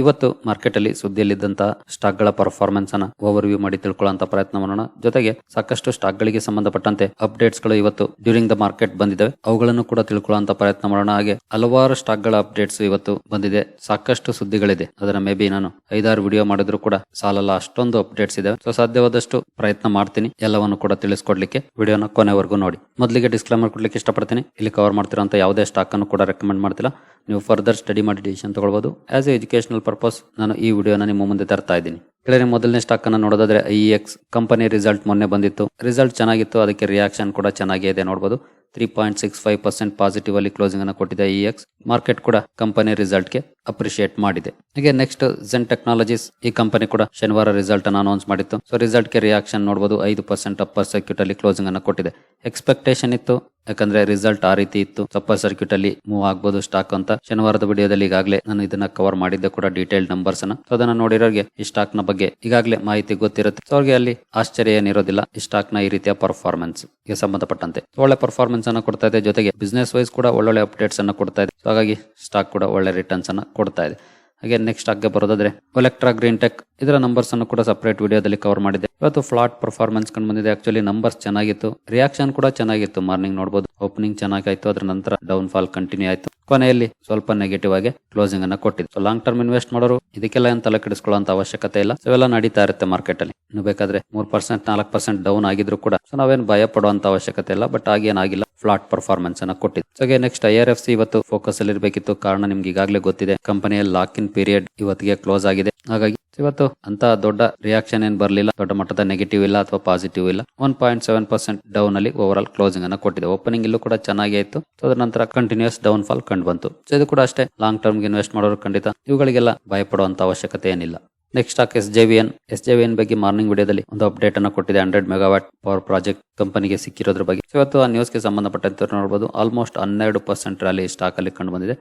ಇವತ್ತು ಮಾರ್ಕೆಟ್ ಅಲ್ಲಿ ಸುದ್ದಿಯಲ್ಲಿದ್ದಂತ ಸ್ಟಾಕ್ಗಳ ಪರ್ಫಾರ್ಮೆನ್ಸ್ ಅನ್ನ ಓವರ್ ವ್ಯೂ ಮಾಡಿ ತಿಳ್ಕೊಳ್ಳುವಂತ ಪ್ರಯತ್ನ ಮಾಡೋಣ. ಜೊತೆಗೆ ಸಾಕಷ್ಟು ಸ್ಟಾಕ್ ಗಳಿಗೆ ಸಂಬಂಧಪಟ್ಟಂತೆ ಅಪ್ಡೇಟ್ಸ್ಗಳು ಇವತ್ತು ಡ್ಯೂರಿಂಗ್ ದ ಮಾರ್ಕೆಟ್ ಬಂದಿದ್ದಾವೆ. ಅವುಗಳನ್ನು ಕೂಡ ತಿಳ್ಕೊಳ್ಳುವಂತ ಪ್ರಯತ್ನ ಮಾಡೋಣ. ಹಾಗೆ ಹಲವಾರು ಸ್ಟಾಕ್ಗಳ ಅಪ್ಡೇಟ್ಸ್ ಇವತ್ತು ಬಂದಿದೆ. ಸಾಕಷ್ಟು ಸುದ್ದಿಗಳಿದೆ. ಅದರ ಮೇ ಬಿ ನಾನು ಐದಾರು ವಿಡಿಯೋ ಮಾಡಿದ್ರು ಕೂಡ ಸಾಲಲ್ಲ, ಅಷ್ಟೊಂದು ಅಪ್ಡೇಟ್ಸ್ ಇದೆ ಸೊ ಸಾಧ್ಯವಾದಷ್ಟು ಪ್ರಯತ್ನ ಮಾಡ್ತೀನಿ. ಎಲ್ಲವನ್ನು ಕೂಡ ತಿಳಿಸ್ಕೊಡ್ಲಿಕ್ಕೆ ವಿಡಿಯೋನ ಕೊನೆವರೆಗೂ ನೋಡಿ. ಮೊದಲಿಗೆ ಡಿಸ್ಕ್ಲೇಮರ್ ಕೊಡ್ಲಿಕ್ಕೆ ಇಷ್ಟಪಡ್ತೀನಿ. ಇಲ್ಲಿ ಕವರ್ ಮಾಡ್ತಿರೋ ಯಾವುದೇ ಸ್ಟಾಕ್ ಅನ್ನು ಕೂಡ ರೆಕಮೆಂಡ್ ಮಾಡ್ತಿಲ್ಲ. ನೀವು ಫರ್ದರ್ ಸ್ಟಡಿ ಮಾಡಿ ಡಿಸಿಷನ್ ತೊಗೊಳ್ಬೋದು. ಆ್ಯಸ್ ಎ ಎಜುಕೇಶನಲ್ ಪರ್ಪಸ್ ನಾನು ಈ ವಿಡಿಯೋನ ನಿಮ್ಮ ಮುಂದೆ ತರ್ತಾ ಇದ್ದೀನಿ. ಕೆಳಗೆ ಮೊದಲನೇ ಸ್ಟಾಕ್ ಅನ್ನು ನೋಡೋದಾದ್ರೆ ಐ ಎಕ್ಸ್ ಕಂಪನಿ ರಿಸಲ್ಟ್ ಮೊನ್ನೆ ಬಂದಿತ್ತು. ರಿಸಲ್ಟ್ ಚೆನ್ನಾಗಿತ್ತು, ಅದಕ್ಕೆ ರಿಯಾಕ್ಷನ್ ಕೂಡ ಚೆನ್ನಾಗೇ ಇದೆ ನೋಡಬಹುದು three point six five percent positive ಅಲ್ಲಿ ಕ್ಲೋಸಿಂಗ್ ಅನ್ನು ಕೊಟ್ಟಿದೆ ಇ ಎಕ್ಸ್ ಮಾರ್ಕೆಟ್ ಕೂಡ ಕಂಪನಿ ರಿಸಲ್ಟ್ಗೆ ಅಪ್ರಿಶಿಯೇಟ್ ಮಾಡಿದೆ. ಹಾಗೆ ನೆಕ್ಸ್ಟ್ ಜೆನ್ ಟೆಕ್ನಾಲಜೀಸ್ ಈ ಕಂಪನಿ ಕೂಡ ಶನಿವಾರ ರಿಸಲ್ಟ್ ಅನ್ನು ಅನೌನ್ಸ್ ಮಾಡಿತ್ತು. ಸೊ ರಿಸಲ್ಟ್ಗೆ ರಿಯಾಕ್ಷನ್ ನೋಡಬಹುದು ಐದು ಪರ್ಸೆಂಟ್ ಅಪ್ಪರ್ ಸರ್ಕ್ಯೂಟ್ ಅಲ್ಲಿ ಕ್ಲೋಸಿಂಗ್ ಅನ್ನು ಕೊಟ್ಟಿದೆ. ಎಕ್ಸ್ಪೆಕ್ಟೇಷನ್ ಇತ್ತು, ಯಾಕಂದ್ರೆ ರಿಸಲ್ಟ್ ಆ ರೀತಿ ಇತ್ತು. ಅಪ್ಪರ್ ಸರ್ಕ್ಯೂಟ್ ಅಲ್ಲಿ ಮೂವ್ ಆಗ್ಬೋದು ಸ್ಟಾಕ್ ಅಂತ. ಶನಿವಾರದ ವಿಡಿಯೋದಲ್ಲಿ ಈಗಾಗಲೇ ನಾನು ಇದನ್ನ ಕವರ್ ಮಾಡಿದ್ದೆ ಕೂಡ ಡೀಟೇಲ್ ನಂಬರ್ಸ್ ಅನ್ನ. ಸೊ ಅದನ್ನ ನೋಡಿರೋರಿಗೆ ಈ ಸ್ಟಾಕ್ನ ಈಗಾಗಲೇ ಮಾಹಿತಿ ಗೊತ್ತಿರುತ್ತೆ. ಸೊ ಅವ್ರಿಗೆ ಅಲ್ಲಿ ಆಶ್ಚರ್ಯ ಏನಿರೋದಿಲ್ಲ. ಈ ಸ್ಟಾಕ್ನ ಈ ರೀತಿಯ ಪರ್ಫಾರ್ಮೆನ್ಸ್ಗೆ ಸಂಬಂಧಪಟ್ಟಂತೆ. ಒಳ್ಳೆ ಪರ್ಫಾರ್ಮೆನ್ಸ್ ಅನ್ನ ಕೊಡ್ತಾ ಇದೆ. ಜೊತೆಗೆ ಬಿಸ್ನೆಸ್ ವೈಸ್ ಕೂಡ ಒಳ್ಳೊಳ್ಳೆ ಅಪ್ಡೇಟ್ಸ್ ಅನ್ನ ಕೊಡ್ತಾ ಇದೆ. ಹಾಗಾಗಿ ಸ್ಟಾಕ್ ಕೂಡ ಒಳ್ಳೆ ರಿಟರ್ನ್ಸ್ ಅನ್ನ ಕೊಡ್ತಾ ಇದೆ. ಹಾಗೆ ನೆಕ್ಸ್ಟ್ ಆಗ್ಗೆ ಬರೋದಾದ್ರೆ ಒಲೆಕ್ಟ್ರಾ ಗ್ರೀನ್ ಟೆಕ್ ಇದರ ನಂಬರ್ಸ್ ಅನ್ನು ಕೂಡ ಸಪರೇಟ್ ವಿಡಿಯೋದಲ್ಲಿ ಕವರ್ ಮಾಡಿದೆ ಇವತ್ತು ಫ್ಲಾಟ್ ಪರ್ಫಾರ್ಮೆನ್ಸ್ ಕಂಡು ಬಂದಿದೆ. ಆಕ್ಚುಲಿ ನಂಬರ್ಸ್ ಚೆನ್ನಾಗಿತ್ತು. ರಿಯಾಕ್ಷನ್ ಕೂಡ ಚೆನ್ನಾಗಿತ್ತು. ಮಾರ್ನಿಂಗ್ ನೋಡಬಹುದು ಓಪನಿಂಗ್ ಚೆನ್ನಾಗಾಯ್ತು. ಅದರ ನಂತರ ಡೌನ್ ಫಾಲ್ ಕಂಟಿನ್ಯೂ ಆಯ್ತು. ಕೊನೆಯಲ್ಲಿ ಸ್ವಲ್ಪ ನೆಗೆಟಿವ್ ಆಗಿ ಕ್ಲೋಸಿಂಗ್ ಅನ್ನ ಕೊಟ್ಟಿದೆ ಸೊ ಲಾಂಗ್ ಟರ್ಮ್ ಇನ್ವೆಸ್ಟ್ ಮಾಡೋರು ಇದಕ್ಕೆಲ್ಲ ಏನ್ ತಲೆ ಕೆಡಿಸ್ಕೊಳ್ಳುವಂತ ಅವಶ್ಯಕತೆ ಇಲ್ಲ. ಸೊ ಎಲ್ಲ ನಡೀತಾ ಇರುತ್ತೆ ಮಾರ್ಕೆಟ್ ಅಲ್ಲಿ. ಇನ್ನು ಬೇಕಾದ್ರೆ ಮೂರ್ ಪರ್ಸೆಂಟ್ ನಾಲ್ಕು ಪರ್ಸೆಂಟ್ ಡೌನ್ ಆಗಿದ್ರು ಕೂಡ. ಸೊ ನಾವೇನು ಭಯ ಪಡುವಂತ ಅವಶ್ಯಕತೆ ಇಲ್ಲ. ಬಟ್ ಆಗೇನಾಗಿಲ್ಲ ಫ್ಲಾಟ್ ಪರ್ಫಾರ್ಮೆನ್ಸ್ ಅನ್ನ ಕೊಟ್ಟಿದೆ so next I R F C ಇವತ್ತು ಫೋಕಸ್ ಅಲ್ಲಿ ಇರಬೇಕಿತ್ತು ಕಾರಣ ನಿಮ್ಗೆ ಈಗಾಗಲೇ ಗೊತ್ತಿದೆ. ಕಂಪನಿಯ ಲಾಕ್ ಇನ್ ಪೀರಿಯಡ್ ಇವತ್ತಿಗೆ ಕ್ಲೋಸ್ ಆಗಿದೆ. ಹಾಗಾಗಿ ಇವತ್ತು ಅಂತ ದೊಡ್ಡ ರಿಯಾಕ್ಷನ್ ಏನ್ ಬರಲಿಲ್ಲ, ದೊಡ್ಡ ಮಟ್ಟದ ನೆಗೆಟಿವ್ ಇಲ್ಲ ಅಥವಾ ಪಾಸಿಟಿವ್ ಇಲ್ಲ. One point seven percent down ಅಲ್ಲಿ ಓವರ್ ಆಲ್ ಕ್ಲೋಸಿಂಗ್ ಅನ್ನ ಕೊಟ್ಟಿದೆ. ಓಪನಿಂಗ್ ಇಲ್ಲೂ ಕೂಡ ಚೆನ್ನಾಗಿ ಆಯ್ತು ಅದರ ನಂತರ ಕಂಟಿನ್ಯೂಸ್ ಡೌನ್ ಫಾಲ್ ಕಂಡು ಬಂತು ಸೊ ಇದು ಕೂಡ ಅಷ್ಟೇ. ಲಾಂಗ್ ಟರ್ಮ್ ಇನ್ವೆಸ್ಟ್ ಮಾಡೋರು ಖಂಡಿತ ಇವುಗಳಿಗೆಲ್ಲ ಭಯಪಡುವಂತ ಅವಶ್ಯಕತೆ ಏನಿಲ್ಲ. Next stock S J V S J V ಬಗ್ಗೆ ಮಾರ್ನಿಂಗ್ ವಿಡಿಯೋದಲ್ಲಿ ಒಂದು ಅಪ್ಡೇಟ್ ಅನ್ನು ಕೊಟ್ಟಿದೆ. ಹಂಡ್ರೆಡ್ ಮೆಗಾವಾಟ್ ಪವರ್ ಪ್ರಾಜೆಕ್ಟ್ ಕಂಪನಿಗೆ ಸಿಕ್ಕಿರೋದ್ರ ಬಗ್ಗೆ. ಇವತ್ತು ಆ ನ್ಯೂಸ್ಗೆ ಸಂಬಂಧಪಟ್ಟಂತೆ ನೋಡಬಹುದು ಆಲ್ಮೋಸ್ಟ್ ಹನ್ನೆರಡು ಪರ್ಸೆಂಟ್ ರ್ಯಾಲಿ ಸ್ಟಾಕ್ ಅಲ್ಲಿ ಕಂಡು ಬಂದಿದೆ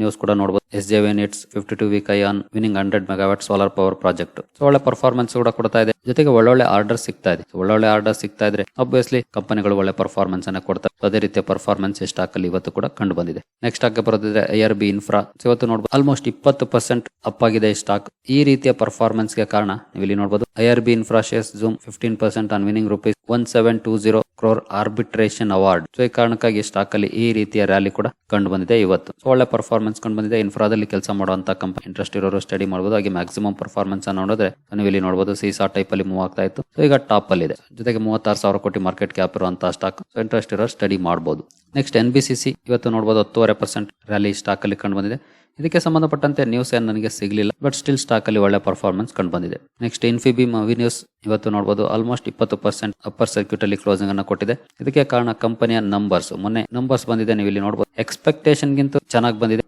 ನ್ಯೂಸ್ ಕೂಡ ನೋಡಬಹುದು S J V N its fifty two week high on winning hundred megawatt solar power project so ಒಳ್ಳೆ ಪರ್ಫಾರ್ಮೆನ್ಸ್ ಕೂಡ ಕೊಡ್ತಾ ಇದೆ. ಜೊತೆಗೆ ಒಳ್ಳೊಳ್ಳೆ ಆರ್ಡರ್ ಸಿಗ್ತಾ ಇದೆ. ಒಳ್ಳೊಳ್ಳೆ ಆರ್ಡರ್ ಸಿಗ್ತಾ ಇದ್ರೆ ಅಬ್ವಿಯಸ್ಲಿ ಕಂಪನಿಗಳು ಒಳ್ಳೆ ಪರ್ಫಾರ್ಮೆನ್ಸ್ ಅನ್ನ ಕೊಡ್ತಾರೆ. ಅದೇ ರೀತಿಯ ಪರ್ಫಾರ್ಮೆನ್ಸ್ ಸ್ಟಾಕ್ ಅಲ್ಲಿ ಇವತ್ತು ಕೂಡ ಕಂಡು ಬಂದಿದೆ. ನೆಕ್ಸ್ಟ್ ಆಗಿ ಬರೋದಿದ್ರೆ ಐ ಆರ್ ಬಿ ಇನ್ಫ್ರಾ ಇವತ್ತು ನೋಡಬಹುದು ಆಲ್ಮೋಸ್ಟ್ ಇಪ್ಪತ್ತು ಪರ್ಸೆಂಟ್ ಅಪ್ ಆಗಿದೆ ಸ್ಟಾಕ್ ಈ ರೀತಿಯ ಪರ್ಫಾರ್ಮೆನ್ಸ್ಗೆ ಕಾರಣ ನೀವು ಇಲ್ಲಿ ನೋಡಬಹುದು I R B Infra shares zoom fifteen percent on winning rupees one seven two zero crore arbitration award. So, ಈ ಕಾರಣಕ್ಕಾಗಿ ಸ್ಟಾಕ್ ಅಲ್ಲಿ ಈ ರೀತಿಯ ರ್ಯಾಲಿ ಕೂಡ ಕಂಡು ಬಂದಿದೆ ಇವತ್ತು ಒಳ್ಳೆ ಪರ್ಫಾರ್ಮೆನ್ಸ್ ಕಂಡು ಬಂದಿದೆ ಇನ್ಫ್ರಾದಲ್ಲಿ ಕೆಲಸ ಮಾಡುವಂತ ಕಂಪನಿ ಇಂಟ್ರೆಸ್ಟ್ ಇರೋರು ಸ್ಟಡಿ ಮಾಡಬಹುದು ಹಾಗೆ ಮ್ಯಾಕ್ಸಿಮಮ್ ಪರ್ಫಾರ್ಮೆನ್ಸ್ ಅನ್ನು ನೋಡಿದ್ರೆ ನೀವು ಇಲ್ಲಿ ನೋಡಬಹುದು ಸೀಸಾ ಟೈಪ್ ಅಲ್ಲಿ ಮೂವ್ ಆಗ್ತಾ ಇತ್ತು. ಸೊ, ಈಗ ಟಾಪ್ ಅಲ್ಲಿ ಇದೆ. ಜೊತೆಗೆ ಮೂವತ್ತಾರು ಸಾವಿರ ಕೋಟಿ ಮಾರ್ಕೆಟ್ ಕ್ಯಾಪ್ ಇರುವಂತಹ ಸ್ಟಾಕ್ ಸೊ ಇಂಟ್ರೆಸ್ಟ್ ಇರೋರು ಸ್ಟಡಿ ಮಾಡಬಹುದು next N B C C ಇವತ್ತು ನೋಡಬಹುದು ಹತ್ತುವರೆ ಪರ್ಸೆಂಟ್ ರ್ಯಾಲಿ ಸ್ಟಾಕ್ ಅಲ್ಲಿ ಕಂಡು ಬಂದಿದೆ ಇದಕ್ಕೆ ಸಂಬಂಧಪಟ್ಟಂತೆ ನ್ಯೂಸ್ ಏನು ನನಗೆ ಸಿಗಲಿಲ್ಲ ಬಟ್ ಸ್ಟಿಲ್ ಸ್ಟಾಕ್ ಅಲ್ಲಿ ಒಳ್ಳೆ ಪರ್ಫಾರ್ಮೆನ್ಸ್ ಕಂಡು ಬಂದಿದೆ. ನೆಕ್ಸ್ಟ್ ಇನ್ಫಿಬಿಮ್ ಅವಿ ನ್ಯೂಸ್ ಇವತ್ತು ನೋಡಬಹುದು ಆಲ್ಮೋಸ್ಟ್ ಇಪ್ಪತ್ತು ಪರ್ಸೆಂಟ್ ಅಪ್ಪರ್ ಸರ್ಕ್ಯೂಟ್ ಅಲ್ಲಿ ಕ್ಲೋಸಿಂಗ್ ಅನ್ನು ಕೊಟ್ಟಿದೆ. ಇದಕ್ಕೆ ಕಾರಣ ಕಂಪನಿಯ ನಂಬರ್ಸ್ ಮೊನ್ನೆ ನಂಬರ್ಸ್ ಬಂದಿದೆ ನೀವು ಇಲ್ಲಿ ನೋಡಬಹುದು ಎಕ್ಸ್ಪೆಕ್ಟೇಷನ್ ಗಿಂತ ಚೆನ್ನಾಗಿ ಬಂದಿದೆ.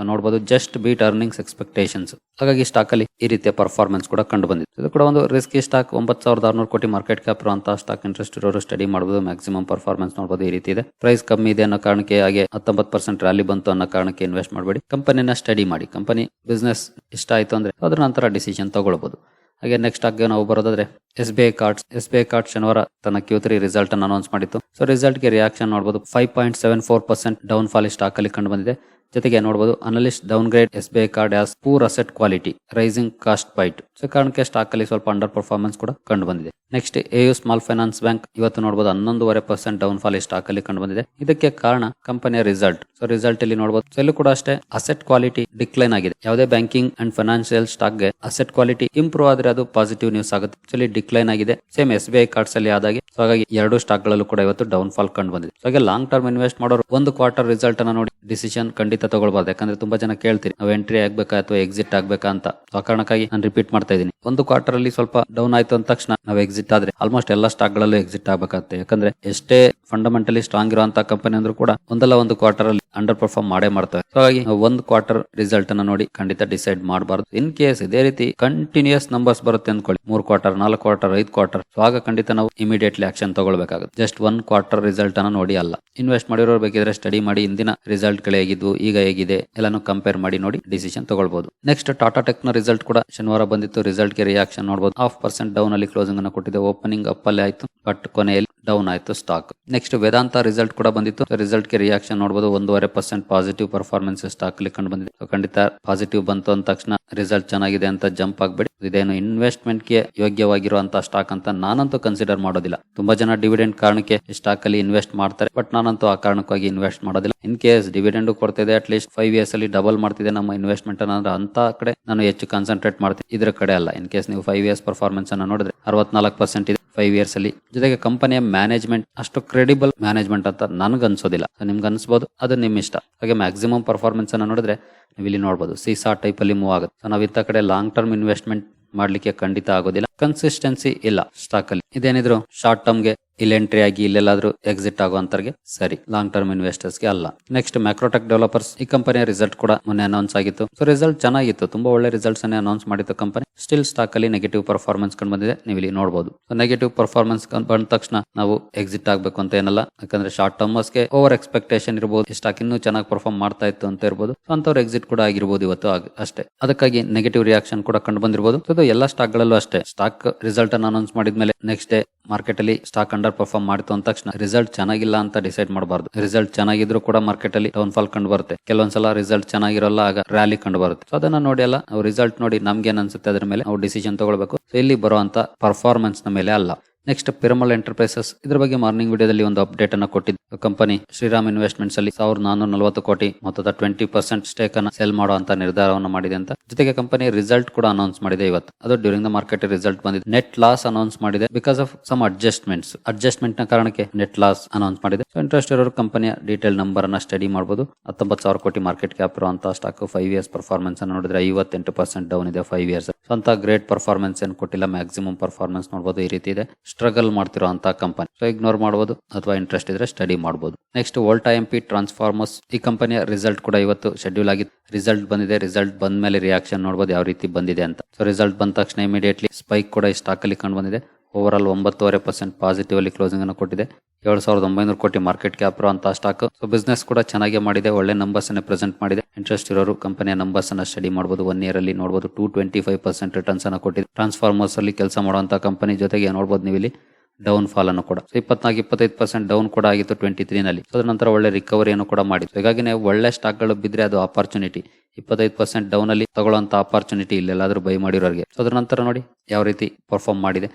ಸೊ ನೋಡಬಹುದು ಜಸ್ಟ್ ಬೀಟ್ ಅರ್ನಿಂಗ್ಸ್ ಎಕ್ಸ್ಪೆಕ್ಟೇಷನ್ಸ್ ಹಾಗಾಗಿ ಸ್ಟಾಕ್ ಅಲ್ಲಿ ಈ ರೀತಿಯ ಪರ್ಫಾರ್ಮೆನ್ಸ್ ಕೂಡ ಕಂಡು ಬಂದಿದೆ ಇದು ಕೂಡ ಒಂದು ರಿಸ್ಕಿ ಸ್ಟಾಕ್ ಒಂಬತ್ತು ಸಾವಿರದ ಆರ್ನೂರು ಕೋಟಿ ಮಾರ್ಕೆಟ್ ಕ್ಯಾಪ್ ಅಂತ ಸ್ಟಾಕ್ ಇಂಟ್ರೆಸ್ಟ್ ಇರೋರು ಸ್ಟಡಿ ಮಾಡಬಹುದು ಮ್ಯಾಕ್ಸಿಮಮ್ ಪರ್ಫಾರ್ಮೆನ್ಸ್ ನೋಡಬಹುದು ಈ ರೀತಿ ಇದೆ. ಪ್ರೈಸ್ ಕಮ್ಮಿ ಇದೆ ಅನ್ನೋ ಕಾರಣಕ್ಕೆ ಹಾಗೆ ಹತ್ತೊಂಬತ್ತು ಪರ್ಸೆಂಟ್ ರ್ಯಾಲಿ ಬಂತು ಅನ್ನೋ ಕಾರಣಕ್ಕೆ ಇನ್ವೆಸ್ಟ್ ಮಾಡಬೇಡಿ. ಕಂಪನಿನ ಸ್ಟಡಿ ಮಾಡಿ. ಕಂಪನಿ ಬಿಸ್ನೆಸ್ ಇಷ್ಟ ಆಯ್ತು ಅಂದ್ರೆ ಅದ್ರ ನಂತರ ಡಿಸಿಷನ್ ತಗೊಳ್ಬಹುದು ಹಾಗೆ ನೆಕ್ಸ್ಟ್ ಆಗಿ ನಾವು ಬರೋದಾದ್ರೆ S B I cards S B I card ಶನಿವಾರ ತನ್ನ ಕ್ಯೂ ತ್ರೀ ರಿಸಲ್ಟ್ ಅನ್ನು ಅನೌನ್ಸ್ ಮಾಡಿತ್ತು. ಸೊ ರಿಸಲ್ಟ್ಗೆ ರಿಯಾಕ್ಷನ್ ನೋಡಬಹುದು five point seven four percent down fall stock ಅಲ್ಲಿ ಕಂಡು ಬಂದಿದೆ ಜೊತೆಗೆ ನೋಡಬಹುದು analyst downgrade S B I card as poor asset quality rising cost bite so ಕಾರಣಕ್ಕೆ ಸ್ಟಾಕ್ ಅಲ್ಲಿ ಸ್ವಲ್ಪ ಅಂಡರ್ ಪರ್ಫಾರ್ಮೆನ್ಸ್ ಕೂಡ ಕಂಡು ಬಂದಿದೆ next A U small finance bank ಇವತ್ತು ನೋಡಬಹುದು ಹನ್ನೊಂದುವರೆ ಪರ್ಸೆಂಟ್ ಡೌನ್ ಫಾಲ್ ಸ್ಟಾಕ್ ಅಲ್ಲಿ ಕಂಡು ಬಂದಿದೆ ಇದಕ್ಕೆ ಕಾರಣ ಕಂಪನಿಯ ರಿಸಲ್ಟ್ ಸೊ ರಿಸಲ್ಟ್ ಇಲ್ಲಿ ನೋಡಬಹುದು ಇಲ್ಲೂ ಕೂಡ ಅಷ್ಟೇ ಅಸೆಟ್ ಕ್ವಾಲಿಟಿ ಡಿಕ್ಲೈನ್ ಆಗಿದೆ. ಯಾವುದೇ ಬ್ಯಾಂಕಿಂಗ್ ಅಂಡ್ ಫೈನಾನ್ಷಿಯಲ್ ಸ್ಟಾಕ್ಗೆ ಅಸೆಟ್ ಕ್ವಾಲಿಟಿ ಇಂಪ್ರೂವ್ ಆದ್ರೆ ಅದು ಪಾಸಿಟಿವ್ ನ್ಯೂಸ್ ಆಗುತ್ತೆ. ಆಕ್ಚುಲಿ ಡಿಕ್ಲೈನ್ ಆಗಿದೆ. Same S B I cards ಅಲ್ಲಿ ಆದಾಗೆ. ಸೊ ಹಾಗಾಗಿ ಎರಡು ಸ್ಟಾಕ್ ಗಳಲ್ಲೂ ಕೂಡ ಇವತ್ತು ಡೌನ್ ಫಾಲ್ ಕಂಡು ಬಂದಿದೆ. ಹಾಗೆ ಲಾಂಗ್ ಟರ್ಮ್ ಇನ್ವೆಸ್ಟ್ ಮಾಡೋರು ಒಂದು ಕ್ವಾರ್ಟರ್ ರಿಸಲ್ಟ್ ಅನ್ನ ನೋಡಿ ಡಿಸಿಷನ್ ಖಂಡಿತ ತಗೊಳ್ಬಾರ್ದು. ಯಾಕಂದ್ರೆ ತುಂಬಾ ಜನ ಕೇಳ್ತೀರಿ, ನಾವು ಎಂಟ್ರಿ ಆಗ್ಬೇಕಾ ಅಥವಾ ಎಕ್ಸಿಟ್ ಆಗ್ಬೇಕಾ ಅಂತ. ಆ ಕಾರಣಕ್ಕಾಗಿ ನಾನು ರಿಪೀಟ್ ಮಾಡ್ತಾ ಇದ್ದೀನಿ. ಒಂದು ಕ್ವಾರ್ಟರ್ ಅಲ್ಲಿ ಸ್ವಲ್ಪ ಡೌನ್ ಆಯ್ತು ಅಂದ ತಕ್ಷಣ ನಾವು ಎಕ್ಸಿಟ್ ಆದ್ರೆ ಆಲ್ಮೋಸ್ಟ್ ಎಲ್ಲ ಸ್ಟಾಕ್ ಗಳಲ್ಲೂ ಎಕ್ಸಿಟ್ ಆಗ್ಬೇಕಾಗುತ್ತೆ. ಯಾಕಂದ್ರೆ ಎಷ್ಟೇ ಫಂಡಮೆಂಟಲಿ ಸ್ಟ್ರಾಂಗ್ ಇರುವಂತಹ ಕಂಪನಿ ಅಂದ್ರೂ ಕೂಡ ಒಂದಲ್ಲ ಒಂದು ಕ್ವಾರ್ಟರ್ ಅಲ್ಲಿ ಅಂಡರ್ ಪರ್ಫಾರ್ಮ್ ಮಾಡೇ ಮಾಡ್ತವೆ. ಹಾಗಾಗಿ ಒಂದು ಕ್ವಾರ್ಟರ್ ರಿಸಲ್ಟ್ ಅನ್ನ ನೋಡಿ ಖಂಡಿತ ಡಿಸೈಡ್ ಮಾಡಬಾರ್ದು. ಇನ್ ಕೇಸ್ ಇದೇ ರೀತಿ ಕಂಟಿನ್ಯೂಸ್ ನಂಬರ್ಸ್ ಬರುತ್ತೆ ಅಂದ್ಕೊಳ್ಳಿ ಮೂರ್ ಕ್ವಾರ್ಟರ್ ನಾಲ್ಕು ಕ್ವಾರ್ಟರ್ ಐದು ಕ್ವಾರ್ಟರ್ ಸೊ ಆಗ ಖಂಡಿತ ನಾವು ಇಮಿಡಿಯೇಟ್ಲಿ ಆಕ್ಷನ್ ತಗೊಳ್ಬೇಕಾಗುತ್ತೆ. ಜಸ್ಟ್ ಒನ್ ಕ್ವಾರ್ಟರ್ ರಿಸಲ್ಟ್ ಅನ್ನ ನೋಡಿ ಅಲ್ಲ. ಇನ್ವೆಸ್ಟ್ ಮಾಡಿರೋರು ಬೇಕಿದ್ರೆ ಸ್ಟಡಿ ಮಾಡಿ, ಇಂದಿನ ರಿಸಲ್ಟ್ ರಿಸಲ್ಟ್ಗಳು ಹೇಗಿದ್ವು ಈಗ ಹೇಗಿದೆ, ಎಲ್ಲಾನು ಕಂಪೇರ್ ಮಾಡಿ ನೋಡಿ ಡಿಸಿಷನ್ ತಗೊಳ್ಬಹುದು ನೆಕ್ಸ್ಟ್ ಟಾಟಾ ಟೆಕ್ನ ರಿಸಲ್ಟ್ ಕೂಡ ಶನಿವಾರ ಬಂದಿತ್ತು ರಿಸಲ್ಟ್ಗೆ ರಿಯಾಕ್ಷನ್ ನೋಡಬಹುದು ಹಾಫ್ ಪರ್ಸೆಂಟ್ ಡೌನ್ ಅಲ್ಲಿ ಕ್ಲೋಸಿಂಗ್ ಅನ್ನು ಕೊಟ್ಟಿದೆ ಓಪನಿಂಗ್ ಅಪ್ ಅಲ್ಲಿ ಆಯ್ತು ಬಟ್ ಕೊನೆಯಲ್ಲಿ ಡೌನ್ ಆಯ್ತು ಸ್ಟಾಕ್ ನೆಕ್ಸ್ಟ್ ವೇದಾಂತ ರಿಸಲ್ಟ್ ಕೂಡ ಬಂದಿತ್ತು ರಿಸಲ್ಟ್ಗೆ ರಿಯಾಕ್ಷನ್ ನೋಡಬಹುದು ಒಂದೂವರೆ ಪರ್ಸೆಂಟ್ ಪಾಸಿಟಿವ್ ಪರ್ಫಾರ್ಮೆನ್ಸ್ ಸ್ಟಾಕ್ ಅಲ್ಲಿ ಕಂಡು ಬಂದಿದೆ. ಖಂಡಿತ ಪಾಸಿಟಿವ್ ಬಂತು ಅಂದ ತಕ್ಷಣ ರಿಸಲ್ಟ್ ಚೆನ್ನಾಗಿದೆ ಅಂತ ಜಂಪ್ ಆಗ್ಬೇಡಿ. ಇದೇನು ಇನ್ವೆಸ್ಟ್ಮೆಂಟ್ಗೆ ಯೋಗ್ಯವಾಗಿರುವಂತಹ ಸ್ಟಾಕ್ ಅಂತ ನಾನಂತೂ ಕನ್ಸಿಡರ್ ಮಾಡೋದಿಲ್ಲ. ತುಂಬಾ ಜನ ಡಿವಿಡೆಂಡ್ ಕಾರಣಕ್ಕೆ ಸ್ಟಾಕ್ ಅಲ್ಲಿ ಇನ್ವೆಸ್ಟ್ ಮಾಡ್ತಾರೆ ಬಟ್ ನಾನಂತೂ ಆ ಕಾರಣಕ್ಕಾಗಿ ಇನ್ವೆಸ್ಟ್ ಮಾಡೋದಿಲ್ಲ. ಇನ್ ಕೇಸ್ ಡಿವಿಡೆಂಡ್ ಕೊಡ್ತಿದೆ ಅಟ್ ಲೀಸ್ಟ್ ಫೈವ್ ಇಯರ್ಸ್ ಅಲ್ಲಿ ಡಬಲ್ ಮಾಡ್ತಿದೆ ನಮ್ಮ ಇನ್ವೆಸ್ಟ್ಮೆಂಟ್ ಅಂದ್ರೆ ಅಂತ ಕಡೆ ನಾನು ಹೆಚ್ಚು ಕಾನ್ಸಂಟ್ರೇಟ್ ಮಾಡ್ತೀನಿ. ಇದ್ರ ಕಡೆ ಅಲ್ಲ ಇನ್ ಕೇಸ್ ನೀವು ಫೈವ್ ಇಯರ್ಸ್ ಪರ್ಫಾರ್ಮೆನ್ಸ್ ಅನ್ನ ನೋಡಿದ್ರೆ ಅರವತ್ನಾಲ್ಕು ಪರ್ಸೆಂಟ್ ಇದೆ ಫೈವ್ ಇಯರ್ಸ್ ಅಲ್ಲಿ. ಜೊತೆಗೆ ಕಂಪನಿಯ ಮ್ಯಾನೇಜ್ಮೆಂಟ್ ಅಷ್ಟು ಕ್ರೆಡಿಬಲ್ ಮ್ಯಾನೇಜ್ಮೆಂಟ್ ಅಂತ ನನ್ಗೆ ಅನ್ಸೋದಿಲ್ಲ. ನಿಮ್ಗೆ ಅನ್ಸ್ಬೋದು, ಅದು ನಿಮ್ಮ ಇಷ್ಟ. ಹಾಗೆ ಮ್ಯಾಕ್ಸಿಮಮ್ ಪರ್ಫಾರ್ಮೆನ್ಸ್ ಅನ್ನ ನೋಡಿದ್ರೆ ನೀವು ಇಲ್ಲಿ ನೋಡಬಹುದು ಸೀಸಾ ಟೈಪ್ ಅಲ್ಲಿ ಮೂವ್ ಆಗುತ್ತೆ. ನಾವು ಇತ್ತ ಕಡೆ ಲಾಂಗ್ ಟರ್ಮ್ ಇನ್ವೆಸ್ಟ್ಮೆಂಟ್ ಮಾಡ್ಲಿಕ್ಕೆ ಖಂಡಿತ ಆಗೋದಿಲ್ಲ. ಕನ್ಸಿಸ್ಟೆನ್ಸಿ ಇಲ್ಲ ಸ್ಟಾಕ್ ಅಲ್ಲಿ. ಇದೇನಿದ್ರು ಶಾರ್ಟ್ ಟರ್ಮ್ಗೆ ಇಲ್ಲಿ ಎಂಟ್ರಿ ಆಗಿ ಇಲ್ಲೆಲ್ಲಾದ್ರೂ ಎಕ್ಸಿಟ್ ಆಗುವಂತರ್ಗೆ ಸರಿ. ಲಾಂಗ್ ಟರ್ಮ್ ಇನ್ವೆಸ್ಟರ್ಸ್ಗೆ ಅಲ್ಲ. ನೆಕ್ಸ್ಟ್ ಮ್ಯಾಕ್ರೋಟೆಕ್ ಡೆವಲಪರ್ಸ್ ಈ ಕಂಪನಿಯ ರಿಸಲ್ಟ್ ಕೂಡ ಮೊನ್ನೆ ಅನೌನ್ಸ್ ಆಗಿತ್ತು. ಸೊ ರಿಸಲ್ಟ್ ಚೆನ್ನಾಗಿತ್ತು. ತುಂಬಾ ಒಳ್ಳೆ ರಿಸಲ್ಟ್ಸ್ ಅನ್ನೇ ಅನೌನ್ಸ್ ಮಾಡಿತ್ತು ಕಂಪನಿ ಸ್ಟಿಲ್ ಸ್ಟಾಕ್ ಅಲ್ಲಿ ನೆಗೆಟಿವ್ ಪರ್ಫಾರ್ಮೆನ್ಸ್ ಕಂಡು ಬಂದಿದೆ. ನೀವು ಇಲ್ಲಿ ನೋಡಬಹುದು ನೆಗೆಟಿವ್ ಪರ್ಫಾರ್ಮೆನ್ಸ್ ಬಂದ ತಕ್ಷಣ ನಾವು ಎಕ್ಸಿಟ್ ಆಗಬೇಕು ಅಂತ ಏನಲ್ಲ. ಯಾಕಂದ್ರೆ ಶಾರ್ಟ್ ಟರ್ಮರ್ಸ್ಗೆ ಓವರ್ ಎಕ್ಸ್ಪೆಕ್ಟೇಷನ್ ಇರಬಹುದು ಸ್ಟಾಕ್ ಇನ್ನೂ ಚೆನ್ನಾಗಿ ಪರ್ಫಾರ್ಮ್ ಮಾಡ್ತಾ ಇತ್ತು ಅಂತ ಇರಬಹುದು ಸೊ ಅಂತವ್ರು ಎಕ್ಸಿಟ್ ಕೂಡ ಆಗಿರಬಹುದು ಇವತ್ತು ಅಷ್ಟೇ. ಅದಕ್ಕಾಗಿ ನೆಗೆಟಿವ್ ರಿಯಾಕ್ಷನ್ ಕೂಡ ಕಂಡು ಬಂದಿರಬಹುದು ಎಲ್ಲ ಸ್ಟಾಕ್ ಗಳಲ್ಲೂ ಅಷ್ಟೇ. ಸ್ಟಾಕ್ ರಿಸಲ್ಟ್ ಅನ್ನು ಅನೌನ್ಸ್ ಮಾಡಿದ್ಮೇಲೆ ನೆಕ್ಸ್ಟ್ ಡೇ ಮಾರ್ಕೆಟ್ ಅಲ್ಲಿ ಸ್ಟಾಕ್ ಅಂಡರ್ ಪರ್ಫಾರ್ಮ್ ಮಾಡಿತು ಅಂದ ತಕ್ಷಣ ರಿಸಲ್ಟ್ ಚೆನ್ನಾಗಿಲ್ಲ ಅಂತ ಡಿಸೈಡ್ ಮಾಡಬಾರ್ದು. ರಿಸಲ್ಟ್ ಚೆನ್ನಾಗಿದ್ರು ಕೂಡ ಮಾರ್ಕೆಟ್ ಅಲ್ಲಿ ಡೌನ್ ಫಾಲ್ ಕಂಡು ಬರುತ್ತೆ. ಕೆಲವೊಂದ್ಸಲ ರಿಸಲ್ಟ್ ಚೆನ್ನಾಗಿರಲ್ಲ, ಆಗ ರ್ಯಾಲಿ ಕಂಡು ಬರುತ್ತೆ. ಸೊ ಅದನ್ನ ನೋಡಿ ಅಲ್ಲ ರಿಸಲ್ಟ್ ನೋಡಿ ನಮ್ಗೆ ಏನ್ ಅನ್ಸುತ್ತೆ ಅದ್ರ ಮೇಲೆ ನಾವು ಡಿಸಿಷನ್ ತಗೊಳ್ಬೇಕು. ಇಲ್ಲಿ ಬರುವಂತ ಪರ್ಫಾರ್ಮೆನ್ಸ್ನ ಮೇಲೆ ಅಲ್ಲ. ನೆಕ್ಸ್ಟ್ ಪಿರಮಲ್ ಎಂಟರ್ಪ್ರೈಸಸ್ ಇದ್ರ ಬಗ್ಗೆ ಮಾರ್ನಿಂಗ್ ವಿಡಿಯೋದಲ್ಲಿ ಒಂದು ಅಪ್ಡೇಟ್ ಅನ್ನ ಕೊಟ್ಟಿದ್ದು ಕಂಪನಿ ಶ್ರೀರಾಮ್ ಇನ್ವೆಸ್ಟ್ಮೆಂಟ್ಸ್ ಅಲ್ಲಿ ಸಾವಿರದ ನಾನೂರ ನಲವತ್ತು ಕೋಟಿ ಮೊತ್ತದ ಟ್ವೆಂಟಿ ಪರ್ಸೆಂಟ್ ಸ್ಟೇಕ್ ಅನ್ನ ಸೆಲ್ ಅಂತ ನಿರ್ಧಾರವನ್ನು ಮಾಡಿದೆ ಅಂತ. ಜೊತೆಗೆ ಕಂಪನಿ ರಿಸಲ್ಟ್ ಕೂಡ ಅನೌನ್ಸ್ ಮಾಡಿದೆ ಇವತ್ತು. ಅದು ಡ್ಯೂರಿಂಗ್ ದ ಮಾರ್ಕೆಟ್ ರಿಸಲ್ಟ್ ಬಂದಿದೆ. ನೆಟ್ ಲಾಸ್ ಅನೌನ್ಸ್ ಮಾಡಿದೆ ಬಿಕಾಸ್ ಆಫ್ ಸಮ್ ಅಡ್ಜಸ್ಟ್ಮೆಂಟ್ಸ್ ಅಡ್ಜಸ್ಟ್ಮೆಂಟ್ನ ಕಾರಣಕ್ಕೆ ನೆಟ್ ಲಾಸ್ ಅನೌನ್ಸ್ ಮಾಡಿದೆ. ಇಂಟ್ರೆಸ್ಟ್ ಇರೋರು ಕಂಪನಿಯ ಡೀಟೇಲ್ ನಂಬರ್ ಅನ್ನ ಸ್ಟಡಿ ಮಾಡಬಹುದು ಹತ್ತೊಂಬತ್ತು ಸಾವಿರ ಕೋಟಿ ಮಾರ್ಕೆಟ್ ಕ್ಯಾಪ್ ಇರುವಂತಹ ಸ್ಟಾಕ್ ಫೈವ್ ಇಯರ್ಸ್ ಪರ್ಫಾರ್ಮೆನ್ಸ್ ಅನ್ನು ನೋಡಿದ್ರೆ ಐವತ್ತೆಂಟು ಪರ್ಸೆಂಟ್ ಡೌನ್ ಇದೆ ಫೈವ್ ಇಯರ್ಸ್ ಸ್ವಂತ ಗ್ರೇಟ್ ಪರ್ಫಾರ್ಮೆನ್ಸ್ ಏನು ಕೊಟ್ಟಿಲ್ಲ ಮ್ಯಾಕ್ಸಿಮಮ್ ಪರ್ಫಾರ್ಮೆನ್ಸ್ ನೋಡಬಹುದು ಈ ರೀತಿ ಇದೆ. ಸ್ಟ್ರಗಲ್ ಮಾಡ್ತಿರೋ ಅಂತ ಕಂಪನಿ ಸೊ ಇಗ್ನೋರ್ ಮಾಡಬಹುದು ಅಥವಾ ಇಂಟ್ರೆಸ್ಟ್ ಇದ್ರೆ ಸ್ಟಡಿ ಮಾಡಬಹುದು next Volta M P transformers ಈ ಕಂಪನಿಯ ರಿಸಲ್ಟ್ ಕೂಡ ಇವತ್ತು ಶೆಡ್ಯೂಲ್ ಆಗಿದೆ ರಿಸಲ್ಟ್ ಬಂದಿದೆ ರಿಸಲ್ಟ್ ಬಂದ ಮೇಲೆ ರಿಯಾಕ್ಷನ್ ನೋಡಬಹುದು ಯಾವ ರೀತಿ ಬಂದಿದೆ ಅಂತ. ಸೊ ರಿಸಲ್ಟ್ ಬಂದ ತಕ್ಷಣ ಇಮಿಡಿಯೇಟ್ಲಿ ಸ್ಪೈಕ್ ಕೂಡ ಈ ಸ್ಟಾಕ್ ಅಲ್ಲಿ ಕಂಡು ಬಂದಿದೆ. ಓವರ್ ಆಲ್ ಒಂಬತ್ತುವರೆ ಪರ್ಸೆಂಟ್ ಪಾಸಿಟಿವ್ ಅಲ್ಲಿ ಕ್ಲೋಸಿಂಗ್ ಅನ್ನು ಕೊಟ್ಟಿದೆ. ಏಳು ಸಾವಿರದ ಒಂಬೈನೂರು ಕೋಟಿ ಮಾರ್ಕೆಟ್ ಕ್ಯಾಪ್ ಅಂತ ಸ್ಟಾಕ್ ಸೊ ಬಿಸ್ನೆಸ್ ಕೂಡ ಚೆನ್ನಾಗಿ ಮಾಡಿದೆ. ಒಳ್ಳೆ ನಂಬರ್ಸ್ ಅನ್ನ ಪ್ರೆಸೆಂಟ್ ಮಾಡಿದೆ. ಇಂಟ್ರೆಸ್ಟ್ ಇರೋರು ಕಂಪನಿಯ ನಂಬರ್ಸ್ ಅನ್ನ ಸ್ಟಡಿ ಮಾಡಬಹುದು ಒನ್ ಇಯರ್ ಅಲ್ಲಿ ನೋಡಬಹುದು two twenty five percent returns ಅನ್ನು ಕೊಟ್ಟಿದೆ. ಟ್ರಾನ್ಸ್ಫಾರ್ಮರ್ಸ್ ಅಲ್ಲಿ ಕೆಲಸ ಮಾಡುವಂತಹ ಕಂಪನಿ ಜೊತೆಗೆ ನೋಡಬಹುದು ನೀವು ಇಲ್ಲಿ ಡೌನ್ ಫಾಲ್ ಅನ್ನು ಕೂಡ. ಇಪ್ಪತ್ನಾಲ್ಕು, ಇಪ್ಪತ್ತೈದು ಪರ್ಸೆಂಟ್ ಡೌನ್ ಕೂಡ ಆಗಿತ್ತು ಟ್ವೆಂಟಿ ತ್ರೀ ನಲ್ಲಿ. ಅದರ ನಂತರ ಒಳ್ಳೆ ರಿಕವರಿಯನ್ನು ಕೂಡ ಮಾಡಿ ಹೀಗಾಗಿ ನೀವು ಒಳ್ಳೆ ಸ್ಟಾಕ್ಗಳು ಬಿದ್ರೆ ಅದು ಅಪಾರ್ಚುನಿಟಿ ಇಪ್ಪತ್ತೈದು ಪರ್ಸೆಂಟ್ ಡೌನ್ ಅಲ್ಲಿ ತಗೊಳ್ಳುವಂತ ಅಪರ್ಚುನಿಟಿ ಇಲ್ಲೆಲ್ಲಾದ್ರೂ ಬೈ ಮಾಡಿರೋರಿಗೆ. ಅದ್ರ ನಂತರ ನೋಡಿ ಯಾವ ರೀತಿ ಪರ್ಫಾರ್ಮ್ ಮಾಡಿದೆ.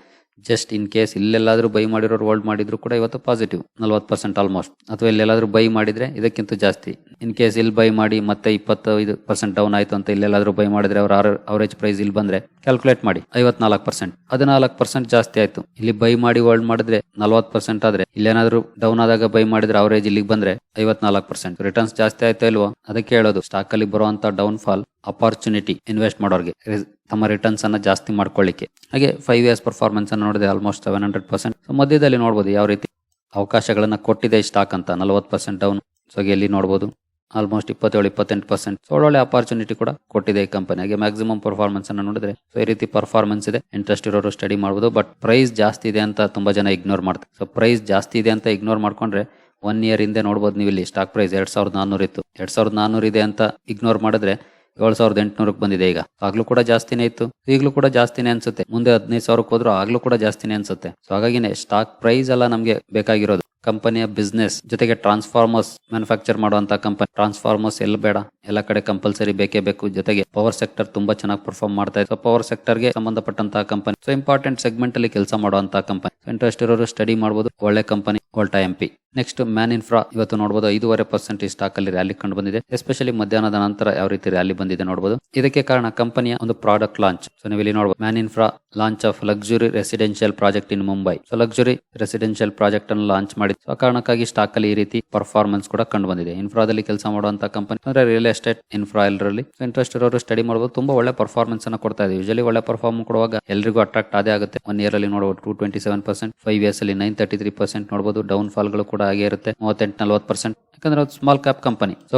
ಜಸ್ಟ್ ಇನ್ ಕೇಸ್ ಇಲ್ಲೆಲ್ಲಾದರೂ ಬೈ ಮಾಡಿರೋರು ಹೋಲ್ಡ್ ಮಾಡಿದ್ರು ಕೂಡ ಇವತ್ತು ಪಾಸಿಟಿವ್ ನಲ್ವತ್ತು ಪರ್ಸೆಂಟ್ ಆಲ್ಮೋಸ್ಟ್ ಅಥವಾ ಇಲ್ಲೆಲ್ಲಾದರೂ ಬೈ ಮಾಡಿದ್ರೆ ಇದಕ್ಕಿಂತ ಜಾಸ್ತಿ. ಇನ್ ಕೇಸ್ ಇಲ್ಲಿ ಬೈ ಮಾಡಿ ಮತ್ತೆ ಇಪ್ಪತ್ತೈದು ಪರ್ಸೆಂಟ್ ಡೌನ್ ಆಯಿತು ಅಂತ ಇಲ್ಲೆಲ್ಲಾದರೂ ಬೈ ಮಾಡಿದ್ರೆ ಅವ್ರ ಅವರೇಜ್ ಪ್ರೈಸ್ ಇಲ್ಲಿ ಬಂದ್ರೆ ಕ್ಯಾಲ್ಕುಲೇಟ್ ಮಾಡಿ. ಐವತ್ನಾಲ್ಕು ಪರ್ಸೆಂಟ್ ಹದಿನಾಲ್ಕು ಪರ್ಸೆಂಟ್ ಜಾಸ್ತಿ ಆಯಿತು. ಇಲ್ಲಿ ಬೈ ಮಾಡಿ ಹೋಲ್ಡ್ ಮಾಡಿದ್ರೆ ನಲ್ವತ್ತು ಪರ್ಸೆಂಟ್ ಆದರೆ ಇಲ್ಲೇನಾದರೂ ಡೌನ್ ಆದಾಗ ಬೈ ಮಾಡಿದ್ರೆ ಅವರೇಜ್ ಇಲ್ಲಿಗೆ ಬಂದ್ರೆ ಐವತ್ನಾಲ್ಕು ಪರ್ಸೆಂಟ್ ರಿಟರ್ನ್ಸ್ ಜಾಸ್ತಿ ಆಯ್ತಾ ಇಲ್ವೋ? ಅದಕ್ಕೆ ಹೇಳೋದು. ಸ್ಟಾಕಲ್ಲಿ ಬರುವಂತ ಡೌನ್ ಫಾಲ್ ಅಪಾರ್ಚುನಿಟಿ ಇನ್ವೆಸ್ಟ್ ಮಾಡೋರಿಗೆ ತಮ್ಮ ರಿಟರ್ನ್ಸ್ ಅನ್ನ ಜಾಸ್ತಿ ಮಾಡ್ಕೊಳ್ಳಿಕ್ಕೆ. ಹಾಗೆ ಫೈವ್ ಇಯರ್ಸ್ ಪರ್ಫಾರ್ಮೆನ್ಸ್ ಅನ್ನು ನೋಡಿದೆ ಆಲ್ಮೋಸ್ಟ್ ಸೆವೆನ್ ಹಂಡ್ರೆಡ್ ಪರ್ಸೆಂಟ್ ಮಧ್ಯದಲ್ಲಿ ನೋಡಬಹುದು ಯಾವ ರೀತಿ ಅವಕಾಶಗಳನ್ನ ಕೊಟ್ಟಿದೆ ಸ್ಟಾಕ್ ಅಂತ, ನಲವತ್ತು ಪರ್ಸೆಂಟ್ ಡೌನ್ ಸೊ ಎಲ್ಲಿ ನೋಡಬಹುದು ಆಲ್ಮೋಸ್ಟ್ ಇಪ್ಪತ್ತೇಳು, ಇಪ್ಪತ್ತೆಂಟು ಪರ್ಸೆಂಟ್ ಸೊ ಒಳ್ಳೆ ಅಪಾರ್ಚುನಿಟಿ ಕೂಡ ಕೊಟ್ಟಿದೆ ಈ ಕಂಪನಿ ಹಾಗೆ ಮ್ಯಾಕ್ಸಿಮಮ್ ಪರ್ಫಾರ್ಮೆನ್ಸ್ ಅನ್ನು ನೋಡಿದ್ರೆ ಸೊ ಈ ರೀತಿ ಪರ್ಫಾರ್ಮೆನ್ಸ್ ಇದೆ. ಇಂಟ್ರೆಸ್ಟ್ ಇರೋರು ಸ್ಟಡಿ ಮಾಡಬಹುದು ಬಟ್ ಪ್ರೈಸ್ ಜಾಸ್ತಿ ಇದೆ ಅಂತ ತುಂಬಾ ಜನ ಇಗ್ನೋರ್ ಮಾಡ್ತಾರೆ. ಸೊ ಪ್ರೈಸ್ ಜಾಸ್ತಿ ಇದೆ ಅಂತ ಇಗ್ನೋರ್ ಮಾಡ್ಕೊಂಡ್ರೆ ಒನ್ ಇಯರ್ ಹಿಂದೆ ನೋಡಬಹುದು ನೀವು ಇಲ್ಲಿ ಸ್ಟಾಕ್ ಪ್ರೈಸ್ ಎರಡ್ ಸಾವಿರದ ನಾನ್ನೂರು ಇತ್ತು. ಎರಡ್ ಸಾವಿರದ ನಾನ್ನೂರು ಇದೆ ಅಂತ ಇಗ್ನೋರ್ ಮಾಡಿದ್ರೆ ಏಳು ಸಾವಿರದ ಎಂಟುನೂರಕ್ಕೆ ಬಂದಿದೆ ಈಗ. ಆಗ್ಲೂ ಕೂಡ ಜಾಸ್ತಿನೇ ಇತ್ತು. ಈಗಲೂ ಕೂಡ ಜಾಸ್ತಿನೇ ಅನ್ಸುತ್ತೆ. ಮುಂದೆ ಹದಿನೈದು ಸಾವಿರಕ್ಕೆ ಹೋದ್ರು ಆಗ್ಲೂ ಕೂಡ ಜಾಸ್ತಿನೇ ಅನ್ಸುತ್ತೆ. ಸೊ ಹಾಗಾಗಿನೇ ಸ್ಟಾಕ್ ಪ್ರೈಸ್ ಎಲ್ಲ ನಮಗೆ ಬೇಕಾಗಿರೋದು. ಕಂಪನಿಯ ಬಿಸ್ನೆಸ್ ಜೊತೆಗೆ ಟ್ರಾನ್ಸ್ಫಾರ್ಮರ್ಸ್ ಮ್ಯಾನುಫ್ಯಾಕ್ಚರ್ ಮಾಡುವಂತ ಕಂಪನಿ ಟ್ರಾನ್ಸ್ಫಾರ್ಮರ್ಸ್ ಎಲ್ಲ ಬೇಡ, ಎಲ್ಲ ಕಡೆ ಕಂಪಲ್ಸರಿ ಬೇಕೇ ಬೇಕು. ಜೊತೆಗೆ ಪವರ್ ಸೆಕ್ಟರ್ ತುಂಬಾ ಚೆನ್ನಾಗಿ ಪರ್ಫಾರ್ಮ್ ಮಾಡ್ತಾ ಇದೆ. ಪವರ್ ಸೆಕ್ಟರ್ಗೆ ಸಂಬಂಧಪಟ್ಟಂತಹ ಕಂಪನಿ ಸೊ ಇಂಪಾರ್ಟೆಂಟ್ ಸೆಗ್ಮೆಂಟ್ ಅಲ್ಲಿ ಕೆಲಸ ಮಾಡುವಂತಹ ಕಂಪನಿ ಇಂಟ್ರೆಸ್ಟ್ ಇರೋರು ಸ್ಟಡಿ ಮಾಡಬಹುದು ಒಳ್ಳೆ company Volta M P next Man Infra ಇವತ್ತು ನೋಡಬಹುದು ಐದೂವರೆ ಪರ್ಸೆಂಟ್ ಈ ಸ್ಟಾಕ್ ಅಲ್ಲಿ ರ್ಯಾಲಿ ಕಂಡು ಬಂದಿದೆ. ಎಸ್ಪೆಷಲಿ ಮಧ್ಯಾಹ್ನದ ನಂತರ ಯಾವ ರೀತಿ ರ್ಯಾಲಿ ಬಂದಿದೆ ನೋಡಬಹುದು ಇದಕ್ಕೆ ಕಾರಣ ಕಂಪನಿಯ ಒಂದು ಪ್ರಾಡಕ್ಟ್ ಲಾಂಚ್ ಸೊ ನೀವು ಇಲ್ಲಿ ನೋಡಬಹುದು Man Infra launch of luxury residential project in Mumbai so luxury residential project ಅನ್ನು ಲಾಂಚ್ ಮಾಡಿ. ಸೊ ಆ ಕಾರಣಕ್ಕಾಗಿ ಸ್ಟಾಕ್ ಅಲ್ಲಿ ಈ ರೀತಿ ಪರ್ಫಾರ್ಮೆನ್ಸ್ ಕೂಡ ಕಂಡು ಬಂದಿದೆ ಇನ್ಫ್ರಾದಲ್ಲಿ ಕೆಲಸ ಮಾಡುವಂತ ಕಂಪನಿ ಅಂದ್ರೆ ರಿಯಲ್ ಎಸ್ಟೇಟ್ ಇನ್ಫ್ರಾ ಎಲ್ಲರಲ್ಲಿ ಇಂಟ್ರೆಸ್ಟ್ ಇರೋರು ಸ್ಟಡಿ ಮಾಡಬಹುದು ತುಂಬಾ ಒಳ್ಳೆ ಪರ್ಫಾರ್ಮೆನ್ಸ್ ಅನ್ನ ಕೊಡ್ತಾ ಇದೆ. ಯೂಶಲಿ ಒಳ್ಳೆ ಪರ್ಫಾರ್ಮ್ ಕೊಡುವಾಗ ಎಲ್ಲರಿಗೂ ಅಟ್ರಾಕ್ಟ್ ಅದೇ ಆಗುತ್ತೆ. ಒನ್ ಇಯರ್ ಅಲ್ಲಿ ನೋಡಬಹುದು two twenty seven percent five years ಅಲ್ಲಿ ನೈನ್ ತರ್ಟಿ ತ್ರೀ ಪರ್ಸೆಂಟ್ ನೋಡಬಹುದು ಡೌನ್ ಫಾಲ್ಗಳು ಕೂಡ ಆಗೇ ಇರುತ್ತೆ. ಮೂವತ್ತೆಂಟು ನಲ್ವತ್ತು ಪರ್ಸೆಂಟ್ ಯಾಕಂದ್ರೆ ಅದು small cap company so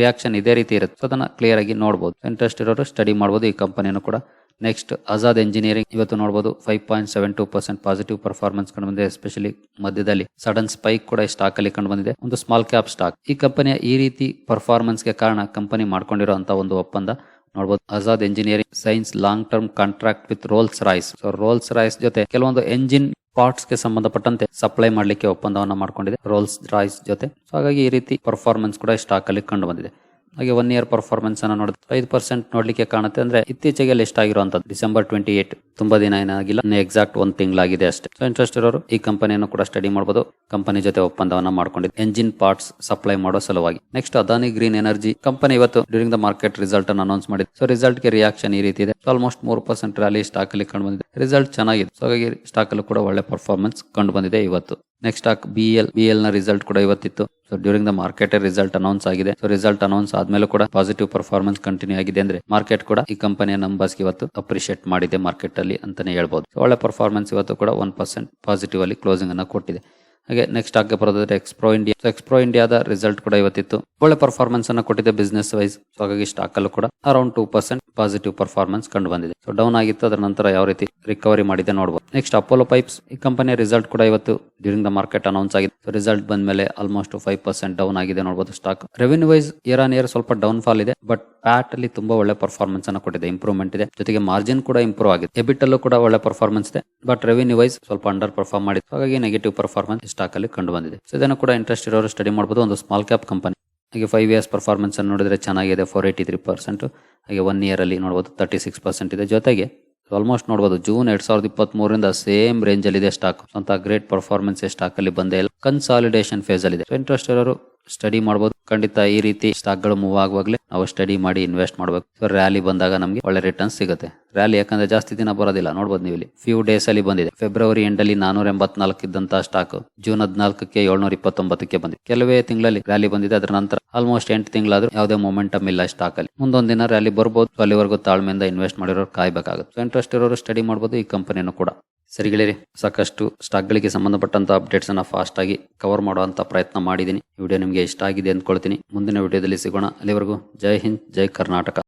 reaction ಇದೇ ರೀತಿ ಇರುತ್ತೆ. ಅದನ್ನ ಕ್ಲಿಯರ್ ಆಗಿ ನೋಡಬಹುದು ಇಂಟ್ರೆಸ್ಟ್ ಇರೋರು ಸ್ಟಡಿ ಮಾಡಬಹುದು ಈ ಕಂಪನಿಯನ್ನು ಕೂಡ. ನೆಕ್ಸ್ಟ್ ಆಜಾದ್ ಎಂಜಿನಿಯರಿಂಗ್ ಇವತ್ತು ನೋಡಬಹುದು five point seven two percent positive performance ಕಂಡು ಬಂದಿದೆ ಎಸ್ಪೆಷಲಿ ಮಧ್ಯದಲ್ಲಿ. ಸಡನ್ ಸ್ಪೈಕ್ ಕೂಡ ಈ ಸ್ಟಾಕ್ ಅಲ್ಲಿ ಕಂಡು ಬಂದಿದೆ. ಒಂದು ಸ್ಮಾಲ್ ಕ್ಯಾಪ್ ಸ್ಟಾಕ್ ಈ ಕಂಪನಿಯ ಈ ರೀತಿ ಪರ್ಫಾರ್ಮೆನ್ಸ್ಗೆ ಕಾರಣ ಕಂಪನಿ ಮಾಡ್ಕೊಂಡಿರುವಂತಹ ಒಂದು ಒಪ್ಪಂದ. ನೋಡಬಹುದು Azad engineering signs long term contract with Rolls Royce so Rolls Royce ಜೊತೆ ಕೆಲವೊಂದು ಎಂಜಿನ್ ಪಾರ್ಟ್ಸ್ಗೆ ಸಂಬಂಧಪಟ್ಟಂತೆ ಸಪ್ಲೈ ಮಾಡ್ಲಿಕ್ಕೆ ಒಪ್ಪಂದವನ್ನು ಮಾಡ್ಕೊಂಡಿದೆ ರೋಲ್ಸ್ ರಾಯ್ಸ್ ಜೊತೆ. ಸೊ ಹಾಗಾಗಿ ಈ ರೀತಿ ಪರ್ಫಾರ್ಮೆನ್ಸ್ ಕೂಡ ಸ್ಟಾಕ್ ಅಲ್ಲಿ ಕಂಡು ಬಂದಿದೆ. ಹಾಗೆ ಒನ್ ಇಯರ್ ಪರ್ಫಾರ್ಮೆನ್ಸ್ ಅನ್ನ ನೋಡಿದ್ರೆ ಐದು ಪರ್ಸೆಂಟ್ ನೋಡ್ಲಿಕ್ಕೆ ಕಾಣುತ್ತೆ. ಅಂದ್ರೆ ಇತ್ತೀಚೆಗೆ ಲಿಸ್ಟ್ ಆಗಿರುವಂತದ್ದು ಡಿಸೆಂಬರ್ ಟ್ವೆಂಟಿ ಏಟ್ ತುಂಬಾ ದಿನ ಏನಾಗಿಲ್ಲ ಎಕ್ಸಾಕ್ಟ್ ಒಂದ್ ತಿಂಗಳಾಗಿದೆ ಅಷ್ಟೇ. ಸೊ ಇಂಟ್ರೆಸ್ಟ್ ಇರೋರು ಈ ಕಂಪನಿಯನ್ನು ಕೂಡ ಸ್ಟಡಿ ಮಾಡಬಹುದು ಕಂಪನಿ ಜೊತೆ ಒಪ್ಪಂದವನ್ನ ಮಾಡ್ಕೊಂಡಿದೆ ಎಂಜಿನ್ ಪಾರ್ಟ್ಸ್ ಸಪ್ಲೈ ಮಾಡೋ ಸಲುವಾಗಿ. Next Adani green energy company ಇವತ್ತು ಡ್ಯೂರಿಂಗ್ ದ ಮಾರ್ಕೆಟ್ ರಿಸಲ್ಟ್ ಅನ್ನು ಅನೌನ್ಸ್ ಮಾಡಿದೆ ಸೊ ರಿಸಲ್ಟ್ಗೆ ರಿಯಾಕ್ಷನ್ ಈ ರೀತಿ ಇದೆ. ಆಲ್ಮೋಸ್ಟ್ ಮೂರು ಪರ್ಸೆಂಟ್ ರ್ಯಾಲಿ ಸ್ಟಾಕ್ ಅಲ್ಲಿ ಕಂಡು ಬಂದಿದೆ. ರಿಸಲ್ಟ್ ಚೆನ್ನಾಗಿದೆ. ಸೊ ಹಾಗಾಗಿ ಸ್ಟಾಕ್ ಅಲ್ಲೂ ಕೂಡ ಒಳ್ಳೆ ಪರ್ಫಾರ್ಮೆನ್ಸ್ ಕಂಡು ಬಂದಿದೆ ಇವತ್ತು. Next stock B L B ಎಲ್ನ result ಕೂಡ ಇವತ್ತಿತ್ತು. So during the market result announce ಆಗಿದೆ. ಸೊ ರಿಸಲ್ಟ್ ಅನೌನ್ಸ್ ಆದ್ಮೇಲೆ ಕೂಡ ಪಾಸಿಟಿವ್ ಪರ್ಫಾರ್ಮೆನ್ಸ್ ಕಂಟಿನ್ಯೂ ಆಗಿದೆ ಅಂದ್ರೆ ಮಾರ್ಕೆಟ್ ಕೂಡ ಈ ಕಂಪನಿಯ ನಂಬರ್ಸ್ ಇವತ್ತು ಅಪ್ರಿಶಿಯೇಟ್ ಮಾಡಿದೆ ಮಾರ್ಕೆಟ್ ಅಲ್ಲಿ ಅಂತಾನೆ ಹೇಳ್ಬೋದು. ಒಳ್ಳೆ ಪರ್ಫಾರ್ಮೆನ್ಸ್ ಇವತ್ತು ಕೂಡ ಒನ್ ಪರ್ಸೆಂಟ್ ಪಾಸಿಟಿವ್ ಅಲ್ಲಿ ಕ್ಲೋಸಿಂಗ್ ಅನ್ನ ಕೊಟ್ಟಿದೆ. ಹಾಗೆ ನೆಕ್ಸ್ಟ್ ಆಗಿ ಬರೋದಾದ್ರೆ ಎಕ್ಸ್ಪ್ರೋ ಇಂಡಿಯಾ ಎಕ್ಸ್ಪ್ರೋ ಇಂಡಿಯಾದ ರಿಸಲ್ಟ್ ಕೂಡ ಇವತ್ತಿತ್ತು. ಒಳ್ಳೆ ಪರ್ಫಾರ್ಮೆನ್ಸ್ ಅನ್ನ ಕೊಟ್ಟಿದೆ ಬಿಸ್ನೆಸ್ ವೈಸ್ ಹಾಗಾಗಿ ಸ್ಟಾಕ್ ಅಲ್ಲೂ ಕೂಡ around two percent positive performance ಕಂಡು ಬಂದಿದೆ. ಸೊ ಡೌನ್ ಆಗಿತ್ತು, ಅದರ ನಂತರ ಯಾವ ರೀತಿ ರಿಕವರಿ ಮಾಡಿದೆ ನೋಡಬಹುದು ನೆಕ್ಸ್ಟ್ ಅಪೋಲೋ ಪೈಪ್ಸ್ ಈ ಕಂಪನಿಯ ರಿಸಲ್ಟ್ ಕೂಡ ಇವತ್ತು ಡ್ಯೂರಿಂಗ್ ದ ಮಾರ್ಕೆಟ್ ಅನೌನ್ಸ್ ಆಗಿದೆ. ರಿಸಲ್ಟ್ ಬಂದ ಮೇಲೆ ಆಲ್ಮೋಸ್ಟ್ ಫೈವ್ ಪರ್ಸೆಂಟ್ ಡೌನ್ ಆಗಿದೆ ನೋಡಬಹುದು stock revenue wise year on year ಸ್ವಲ್ಪ ಡೌನ್ ಫಾಲ್ ಇದೆ. ಬಟ್ ಪ್ಯಾಟ್ ಅಲ್ಲಿ ತುಂಬಾ ಒಳ್ಳೆ ಪರ್ಫಾರ್ಮೆನ್ಸ್ ಅನ್ನ ಕೊಟ್ಟಿದೆ. ಇಂಪ್ರೂವ್ಮೆಂಟ್ ಇದೆ. ಜೊತೆಗೆ ಮಾರ್ಜಿನ್ ಕೂಡ ಇಂಪ್ರೂವ್ ಆಗಿದೆ. ಎಬಿಟ್ ಅಲ್ಲೂ ಕೂಡ ಒಳ್ಳೆ ಪರ್ಫಾರ್ಮೆನ್ಸ್ ಇದೆ. ಬಟ್ ರೆವಿನ್ಯೂ ವೈಸ್ ಸ್ವಲ್ಪ ಅಂಡರ್ ಪರ್ಫಾರ್ಮ್ ಮಾಡಿದೆ ಹಾಗಾಗಿ ನೆಗೆಟಿವ್ ಪರ್ಫಾರ್ಮೆನ್ಸ್ ಸ್ಟಾಕ್ ಅಲ್ಲಿ ಕಂಡು ಬಂದಿದೆ ಸೊ ಇದನ್ನು ಕೂಡ ಇಂಟ್ರೆಸ್ಟ್ ಇರೋರು ಸ್ಟಡಿ ಮಾಡಬಹುದು ಒಂದು ಸ್ಮಾಲ್ ಕ್ಯಾಪ್ ಕಂಪನಿ ಹಾಗೆ ಫೈವ್ ಇಯರ್ಸ್ ಪರ್ಫಾರ್ಮೆನ್ಸ್ ಅನ್ನು ನೋಡಿದ್ರೆ ಚೆನ್ನಾಗಿದೆ. ಫೋರ್ ಏಯ್ಟಿ ತ್ರೀ ಪರ್ಸೆಂಟ್ ಹಾಗೆ ಒನ್ ಇಯರ್ ಅಲ್ಲಿ ನೋಡಬಹುದು ತರ್ಟಿ ಸಿಕ್ಸ್ ಪರ್ಸೆಂಟ್ ಇದೆ. ಜೊತೆಗೆ ಆಲ್ಮೋಸ್ಟ್ ನೋಡಬಹುದು ಜೂನ್ ಎರಡ್ ಸಾವಿರದ ಇಪ್ಪತ್ತ್ ಮೂರರಿಂದ ಸೇಮ್ ರೇಂಜ್ ಅಲ್ಲಿ ಇದೆ ಸ್ಟಾಕ್ ಅಂತ ಗ್ರೇಟ್ ಪರ್ಫಾರ್ಮೆನ್ಸ್ ಸ್ಟಾಕ್ ಅಲ್ಲಿ ಬಂದೇ ಇಲ್ಲ. ಕನ್ಸಾಲಿಡೇಷನ್ ಫೇಸ್ ಅಲ್ಲಿ ಇದೆ. ಇಂಟ್ರೆಸ್ಟ್ ಇರೋರು ಸ್ಟಡಿ ಮಾಡಬಹುದು ಖಂಡಿತ ಈ ರೀತಿ ಸ್ಟಾಕ್ಗಳು ಮೂವ್ ಆಗುವಾಗಲೇ ನಾವು ಸ್ಟಡಿ ಮಾಡಿ ಇನ್ವೆಸ್ಟ್ ಮಾಡಬೇಕು. ರ್ಯಾಲಿ ಬಂದಾಗ ನಮಗೆ ಒಳ್ಳೆ ರಿಟರ್ನ್ ಸಿಗುತ್ತೆ. ರ್ಯಾಲಿ ಯಾಕಂದ್ರೆ ಜಾಸ್ತಿ ದಿನ ಬರೋದಿಲ್ಲ ನೋಡಬಹುದು ನೀವು ಇಲ್ಲಿ ಫ್ಯೂ ಡೇಸ್ ಅಲ್ಲಿ ಬಂದಿದೆ. ಫೆಬ್ರವರಿ ಎಂಡ್ ಅಲ್ಲಿ ನಾನೂರ ಎಂಬತ್ನಾಲ್ಕು ಇದ್ದಂತಹ ಸ್ಟಾಕ್ ಜೂನ್ ಹದಿನಾಲ್ಕಕ್ಕೆ ಏಳ್ನೂರ ಇಪ್ಪತ್ತೊಂಬತ್ತಕ್ಕೆ ಬಂದಿದೆ. ಕೆಲವೇ ತಿಂಗಳಲ್ಲಿ ರ್ಯಾಲಿ ಬಂದಿದೆ, ಅದರ ನಂತರ ಆಲ್ಮೋಸ್ಟ್ ಎಂಟು ತಿಂಗಳಾದ್ರೂ ಯಾವುದೇ ಮೊಮೆಂಟಮ್ ಇಲ್ಲ ಸ್ಟಾಕ್ ಅಲ್ಲಿ. ಮುಂದೊಂದು ದಿನ ರ್ಯಾಲಿ ಬರ್ಬೋದು. ಅಲ್ಲಿವರೆಗೂ ತಾಳ್ಮೆಯಿಂದ ಇನ್ವೆಸ್ಟ್ ಮಾಡಿರೋರು ಕಾಯ್ಬೇಕಾಗುತ್ತೆ. ಇಂಟ್ರೆಸ್ಟ್ ಇರೋರು ಸ್ಟಡಿ ಮಾಡಬಹುದು ಈ ಕಂಪನಿಯನ್ನು ಕೂಡ. ಸರಿ ಗೆಳೆಯರಿ, ಸಾಕಷ್ಟು ಸ್ಟಾಕ್ಗಳಿಗೆ ಸಂಬಂಧಪಟ್ಟಂಥ ಅಪ್ಡೇಟ್ಸ್ ಫಾಸ್ಟಾಗಿ ಕವರ್ ಮಾಡುವಂತ ಪ್ರಯತ್ನ ಮಾಡಿದ್ದೀನಿ. ವಿಡಿಯೋ ನಿಮಗೆ ಇಷ್ಟ ಆಗಿದೆ ಅಂದ್ಕೊಳ್ತೀನಿ. ಮುಂದಿನ ವಿಡಿಯೋದಲ್ಲಿ ಸಿಗೋಣ. ಅಲ್ಲಿವರೆಗೂ ಜೈ ಹಿಂದ್, ಜೈ ಕರ್ನಾಟಕ.